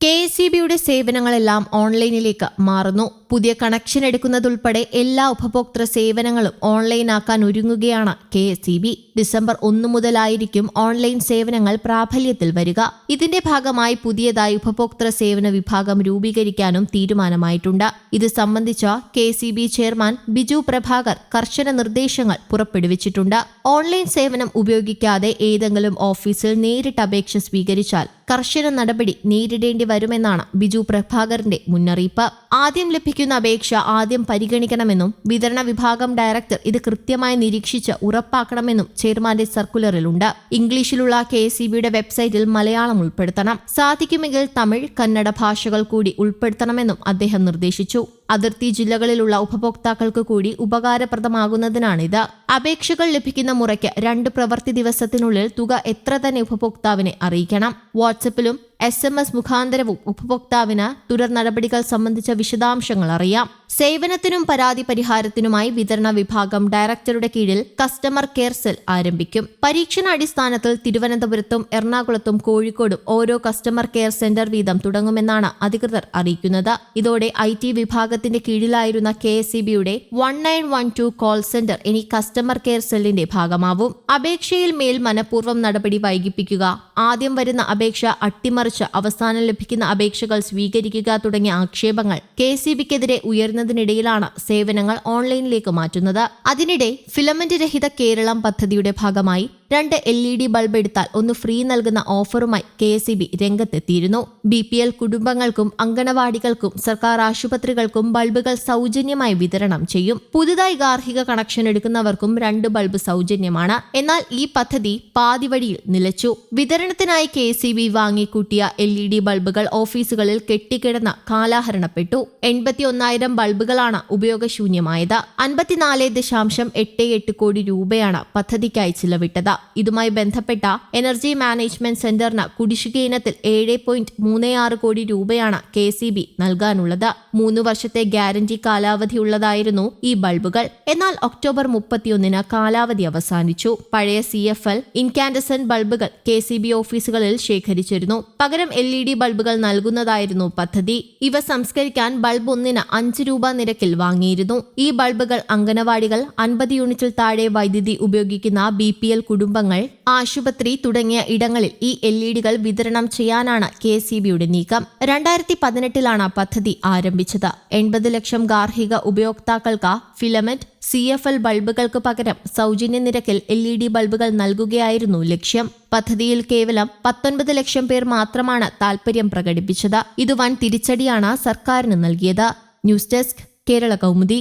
K S C ബിയുടെ സേവനങ്ങളെല്ലാം ഓൺലൈനിലേക്ക് മാറുന്നു. പുതിയ കണക്ഷൻ എടുക്കുന്നതുൾപ്പെടെ എല്ലാ ഉപഭോക്തൃ സേവനങ്ങളും ഓൺലൈനാക്കാൻ ഒരുങ്ങുകയാണ്. K S E B December ഒന്ന് മുതലായിരിക്കും ഓൺലൈൻ സേവനങ്ങൾ പ്രാബല്യത്തിൽ വരിക. ഇതിന്റെ ഭാഗമായി പുതിയതായി ഉപഭോക്തൃ സേവന വിഭാഗം രൂപീകരിക്കാനും തീരുമാനമായിട്ടുണ്ട്. ഇത് സംബന്ധിച്ച K C B chairman Biju Prabhakar കർശന നിർദ്ദേശങ്ങൾ പുറപ്പെടുവിച്ചിട്ടുണ്ട്. ഓൺലൈൻ സേവനം ഉപയോഗിക്കാതെ ഏതെങ്കിലും ഓഫീസിൽ നേരിട്ട് അപേക്ഷ സ്വീകരിച്ചാൽ കർശന നടപടി നേരിടേണ്ടി വരുമെന്നാണ് ബിജു പ്രഭാകറിന്റെ മുന്നറിയിപ്പ്. ആദ്യം ലഭിക്കുന്ന അപേക്ഷ ആദ്യം പരിഗണിക്കണമെന്നും വിതരണ വിഭാഗം ഡയറക്ടർ ഇത് കൃത്യമായി നിരീക്ഷിച്ച് ഉറപ്പാക്കണമെന്നും ചെയർമാന്റെ സർക്കുലറിലുണ്ട്. ഇംഗ്ലീഷിലുള്ള കെ എസ് വെബ്സൈറ്റിൽ മലയാളം ഉൾപ്പെടുത്തണം. സാധിക്കുമെങ്കിൽ തമിഴ് കന്നഡ ഭാഷകൾ കൂടി ഉൾപ്പെടുത്തണമെന്നും അദ്ദേഹം നിർദ്ദേശിച്ചു. അതിർത്തി ജില്ലകളിലുള്ള ഉപഭോക്താക്കൾക്ക് കൂടി ഉപകാരപ്രദമാകുന്നതിനാണിത്. അപേക്ഷകൾ ലഭിക്കുന്ന മുറയ്ക്ക് രണ്ട് പ്രവൃത്തി ദിവസത്തിനുള്ളിൽ തുക എത്ര തന്നെ ഉപഭോക്താവിനെ അറിയിക്കണം. വാട്സപ്പിലും എസ് എം എസ് മുഖാന്തരവും ഉപഭോക്താവിന് തുടർ നടപടികൾ സംബന്ധിച്ച വിശദാംശങ്ങൾ അറിയാം. സേവനത്തിനും പരാതി പരിഹാരത്തിനുമായി വിതരണ വിഭാഗം ഡയറക്ടറുടെ കീഴിൽ കസ്റ്റമർ കെയർ സെൽ ആരംഭിക്കും. പരീക്ഷണാടിസ്ഥാനത്തിൽ തിരുവനന്തപുരത്തും എറണാകുളത്തും കോഴിക്കോടും ഓരോ കസ്റ്റമർ കെയർ സെന്റർ വീതം തുടങ്ങുമെന്നാണ് അധികൃതർ അറിയിക്കുന്നത്. ഇതോടെ ഐ ടി വിഭാഗത്തിന്റെ കീഴിലായിരുന്ന കെ എസ് ബിയുടെ one nine one two call centre ഇനി കസ്റ്റമർ കെയർ സെല്ലിന്റെ ഭാഗമാവും. അപേക്ഷയിൽ മേൽ മനഃപൂർവം നടപടി വൈകിപ്പിക്കുക. ആദ്യം വരുന്ന അപേക്ഷ അട്ടിമറിച്ച് അവസാനം ലഭിക്കുന്ന അപേക്ഷകൾ സ്വീകരിക്കുക തുടങ്ങിയ ആക്ഷേപങ്ങൾ കെ സി ബിക്കെതിരെ ഉയർന്നതിനിടയിലാണ് സേവനങ്ങൾ ഓൺലൈനിലേക്ക് മാറ്റുന്നത്. അതിനിടെ ഫിലമെന്റ് രഹിത കേരളം പദ്ധതിയുടെ ഭാഗമായി രണ്ട് എൽ ഇ ഡി ബൾബ് എടുത്താൽ ഒന്ന് ഫ്രീ നൽകുന്ന ഓഫറുമായി കെ എസ് ഇ ബി രംഗത്തെത്തിയിരുന്നു. ബി പി എൽ കുടുംബങ്ങൾക്കും അങ്കണവാടികൾക്കും സർക്കാർ ആശുപത്രികൾക്കും ബൾബുകൾ സൗജന്യമായി വിതരണം ചെയ്യും. പുതുതായി ഗാർഹിക കണക്ഷൻ എടുക്കുന്നവർക്കും രണ്ട് ബൾബ് സൗജന്യമാണ്. എന്നാൽ ഈ പദ്ധതി പാതിവഴിയിൽ നിലച്ചു. വിതരണത്തിനായി കെ സി ബി വാങ്ങിക്കൂട്ടിയ എൽ ഇ ഡി ബൾബുകൾ ഓഫീസുകളിൽ കെട്ടിക്കിടന്ന കാലാഹരണപ്പെട്ടു. എൺപത്തി ഒന്നായിരം ബൾബുകളാണ് ഉപയോഗശൂന്യമായത്. അൻപത്തിനാല് ദശാംശം എട്ട് എട്ട് കോടി രൂപയാണ് പദ്ധതിക്കായി ചിലവിട്ടത്. ഇതുമായി ബന്ധപ്പെട്ട എനർജി മാനേജ്മെന്റ് സെന്ററിന് കുടിശ്ശിക ഇനത്തിൽ ഏഴ് പോയിന്റ് മൂന്ന് ആറ് കോടി രൂപയാണ് കെ സി ബി നൽകാനുള്ളത്. മൂന്ന് വർഷത്തെ ഗ്യാരണ്ടി കാലാവധിയുള്ളതായിരുന്നു ഈ ബൾബുകൾ. എന്നാൽ ഒക്ടോബർ മുപ്പത്തിയൊന്നിന് കാലാവധി അവസാനിച്ചു. പഴയ സി എഫ് എൽ ഇൻകാൻഡസന്റ് ബൾബുകൾ കെ സി ബി ഓഫീസുകളിൽ ശേഖരിച്ചിരുന്നു. പകരം എൽ ഇ ഡി ബൾബുകൾ നൽകുന്നതായിരുന്നു പദ്ധതി. ഇവ സംസ്കരിക്കാൻ ബൾബ് ഒന്നിന് അഞ്ച് രൂപ നിരക്കിൽ വാങ്ങിയിരുന്നു. ഈ ബൾബുകൾ അംഗനവാടികൾ അൻപത് യൂണിറ്റിൽ താഴെ വൈദ്യുതി ഉപയോഗിക്കുന്ന ബി പി എൽ കുടുംബങ്ങൾ ആശുപത്രി തുടങ്ങിയ ഇടങ്ങളിൽ ഈ എൽ ഇ ഡികൾ വിതരണം ചെയ്യാനാണ് കെ സി ബിയുടെ നീക്കം. രണ്ടായിരത്തി പതിനെട്ടിലാണ് പദ്ധതി ആരംഭിച്ചത്. എൺപത് ലക്ഷം ഗാർഹിക ഉപയോക്താക്കൾക്ക് ഫിലമെന്റ് സി എഫ് എൽ ബൾബുകൾക്ക് പകരം സൗജന്യ നിരക്കിൽ എൽ ഇ ഡി ബൾബുകൾ നൽകുകയായിരുന്നു ലക്ഷ്യം. പദ്ധതിയിൽ കേവലം പത്തൊൻപത് ലക്ഷം പേർ മാത്രമാണ് താൽപര്യം പ്രകടിപ്പിച്ചത്. ഇത് വൻ തിരിച്ചടിയാണ് സർക്കാരിന് നൽകിയത്. News desk Kerala Kaumudi.